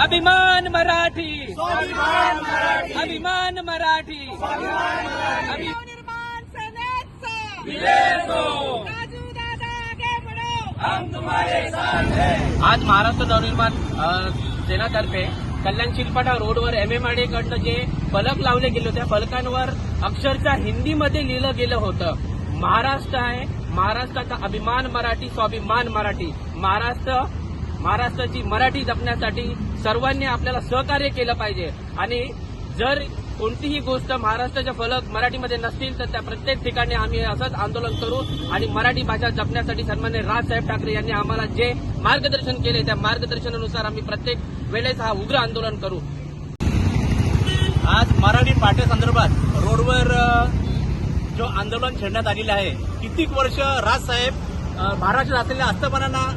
अभिमान मराठी. अभिमान मराठी. आज महाराष्ट्र नवनिर्माण सेनातर्फे कल्याण शिलपाटा रोडवर एमएमआरडी कडनं जे फलक लावले गेले होते त्या फलकांवर अक्षरशः हिंदीमध्ये लिहिलं गेलं होतं. महाराष्ट्र आहे. महाराष्ट्राचा अभिमान मराठी स्वाभिमान मराठी. महाराष्ट्र महाराष्ट्राची मराठी जपण्यासाठी सर्वांनी आपल्याला सहकार्य केलं पाहिजे. आणि जर कोणतीही गोष्ट महाराष्ट्राचे फलक मराठीमध्ये नसतील तर त्या प्रत्येक ठिकाणी आम्ही असंच आंदोलन करू आणि मराठी भाषा जपण्यासाठी सन्मान्य राजसाहेब ठाकरे यांनी आम्हाला जे मार्गदर्शन केले त्या मार्गदर्शनानुसार आम्ही प्रत्येक वेळेस हा उग्र आंदोलन करू. आज मराठी पाठ्यासंदर्भात रोडवर जो आंदोलन छेडण्यात आलेलं आहे कित्येक वर्ष राजसाहेब महाराष्ट्रात असलेल्या आस्थापनांना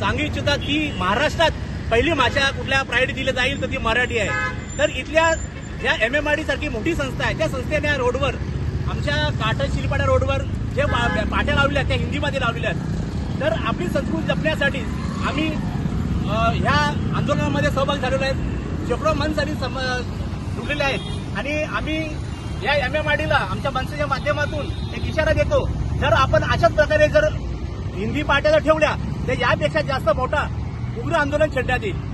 सांगू इच्छितात की महाराष्ट्रात पहिली भाषा कुठल्या प्रायोरिटी दिली जाईल तर ती मराठी आहे. तर इथल्या ज्या एम एम आर डी सारखी मोठी संस्था आहे त्या संस्थेने या रोडवर आमच्या काटक शिलपाडा रोडवर जे पाट्या लावल्या आहेत त्या हिंदीमध्ये लावलेल्या आहेत. तर आपली संस्कृती जपण्यासाठी आम्ही ह्या आंदोलनामध्ये सहभाग झालेलो आहेत. शेकडो मनसाठी सम जुडलेले आहेत. आणि आम्ही या एम एम आर डीला आमच्या मनसेच्या माध्यमातून एक इशारा देतो. जर आपण अशाच प्रकारे जर हिंदी पाट्या जर ठेवल्या तर यापेक्षा जास्त मोठा उग्र आंदोलन छेडण्यात येईल.